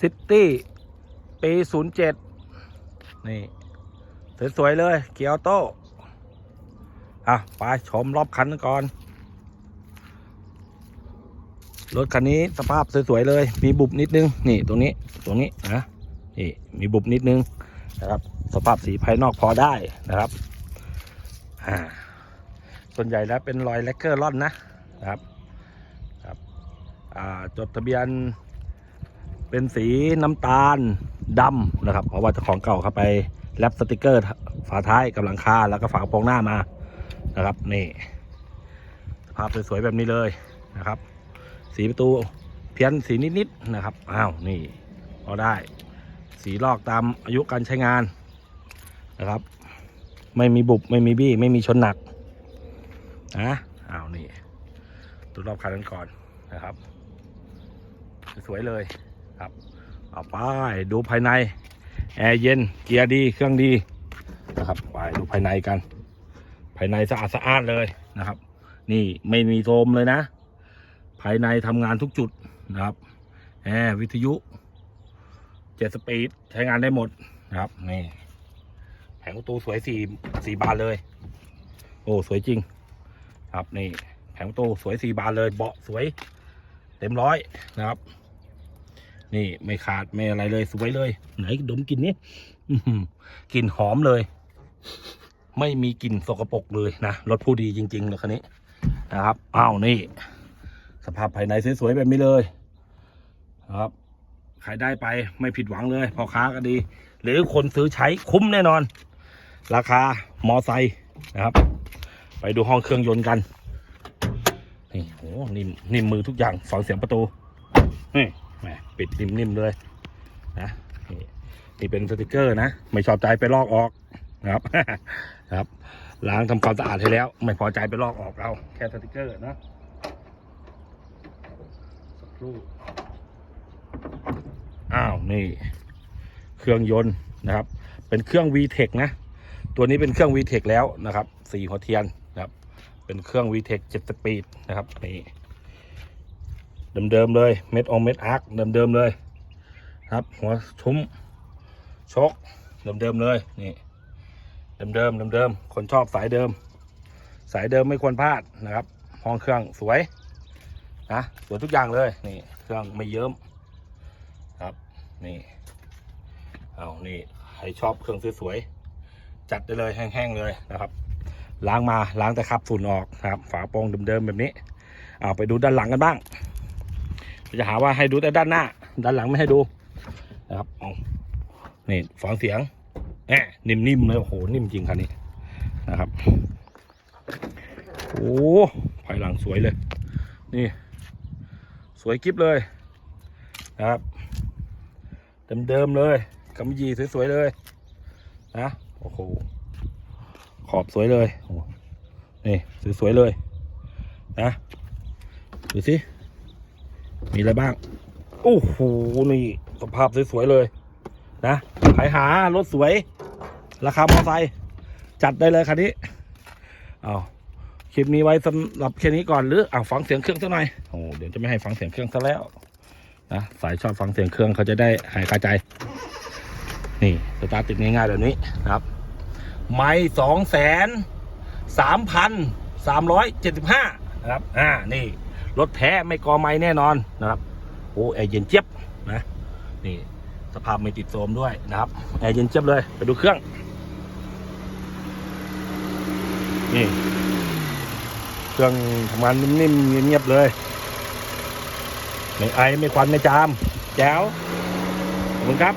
ซิตี้ปีศูนย์เจ็ดนี่ สวย ๆ เลย เกียวโต้อะ ไป ชม รอบ คันก่อน รถ คันนี้สภาพ สวย ๆ เลย มีบุบนิดนึง นี่ ตรงนี้ ตรงนี้ นะ นี่ มีบุบนิดนึง นะครับ สภาพสีภายนอกพอได้นะครับ อ่า ส่วนใหญ่แล้วเป็นรอย แลกเกอร์ล่อนนะ นะครับ ครับ อ่า จดทะเบียน เป็นสีน้ำตาลดำนะครับ เพราะว่าเจ้าของเก่าเขาไปแรปสติกเกอร์ฝาท้ายกับหลังคาแล้วก็ฝากระโปรงหน้ามานะครับนี่สภาพสวยๆแบบนี้เลยนะครับ สีประตูเพี้ยนสีนิดๆนะครับอ้าวนี่พอได้ สีลอกตามอายุการใช้งานนะครับ ไม่มีบุบไม่มีบี้ ไม่มีชนหนักนะอ้าวนี่ตรวจรอบคันกันก่อนนะครับ สวยๆเลย ครับเอาไปดูภายใน แอร์เย็น เกียร์ดี เครื่องดีนะครับไปดูภายในกัน ภายในสะอาดสะอาดเลยนะครับ นี่ไม่มีโทมเลยนะ ภายในทำงานทุกจุดนะครับ แอร์วิทยุเจ็ดสปีดใช้งานได้หมดนะครับนี่แผงประตูสวยสี่สี่บานเลย โอ้สวยจริง ครับนี่แผงประตูสวยสี่บานเลย เบาะสวย เต็มร้อยนะครับ นี่ไม่ขาดไม่อะไรเลยสวยเลย ไหนดมกลิ่นนี้กลิ่นหอมเลย ไม่มีกลิ่นสกปรกเลยนะรถผู้ดีจริงๆรถคันนี้นะครับอ้าวนี่ สภาพภายในสวยๆแบบนี้เลยครับขายได้ไปไม่ผิดหวังเลยพอค้าก็ดี หรือคนซื้อใช้คุ้มแน่นอน ราคามอไซค์นะครับ ไปดูห้องเครื่องยนต์กันนี่โหนิ่มนิ่มมือทุกอย่างฟังเสียงประตูนี่ แหมปิดนิ่มๆเลยนะนี่นี่เป็นสติกเกอร์นะ ไม่ชอบใจไปลอกออกนะครับครับ ล้างทำความสะอาดให้แล้ว ไม่พอใจไปลอกออกเอาแค่สติกเกอร์นะสักครู่อ้าวนี่ เครื่องยนต์นะครับ เป็นเครื่อง VTEC นะ ตัวนี้เป็นเครื่อง VTEC แล้วนะครับสี่หัวเทียนนะครับ เป็นเครื่อง VTEC 7สปีดนะครับนี่ เดิมๆเลย เม็ดองเม็ดอาร์คเดิมๆเลย ครับ หัวชุ้มชกเดิมๆเลยนี่เดิมๆเดิมๆคนชอบสายเดิม สายเดิมไม่ควรพลาดนะครับห้องเครื่องสวยนะสวยทุกอย่างเลยนี่เครื่องไม่เยิ้มครับนี่เอานี่ใครชอบเครื่องสวยๆจัดได้เลยแห้งๆเลยนะครับล้างมาล้างแต่คราบฝุ่นออกนะครับ ฝาโปรงเดิมๆแบบนี้เอาไปดูด้านหลังกันบ้าง จะหาว่าให้ดูแต่ด้านหน้า ด้านหลังไม่ให้ดูนะครับเอานี่ฟังเสียงแหมนิ่มๆเลยโอ้โหนิ่มจริงคันนี้นะครับโอ้ภายหลังสวยเลย นี่ สวยกิ๊บเลยนะครับเดิมๆเลยกำยีสวยๆเลยนะโอ้โหขอบสวยเลยโอ้นี่สวยๆเลยนะดูสิ มีอะไรบ้าง โอ้โห นี่สภาพสวย ๆ เลย นะขายหารถสวย ราคามอไซค์จัดได้เลยคันนี้ เอาคลิปนี้ไว้สำหรับแค่นี้ก่อนหรืออ่าฟังเสียงเครื่องสักหน่อยโอ้เดี๋ยวจะไม่ให้ฟังเสียงเครื่องซะแล้วนะสายชอบฟังเสียงเครื่องเขาจะได้หายคาใจ นี่สตาร์ติดง่ายๆแบบนี้นะครับ ไม่สองแสนสามพันสามร้อยเจ็ดสิบห้านะครับ อ่า นี่ รถแท้ไม่กอไม้แน่นอนนะครับโอ้แอร์เย็นเจี๊ยบนะนี่สภาพไม่ติดโทมด้วยนะครับแอร์เย็นเจี๊ยบเลยไปดูเครื่องนี่เครื่องทำงานนิ่มๆเงียบๆเลยไม่ไอไม่ควันไม่จามแจ๋วขอบคุณครับ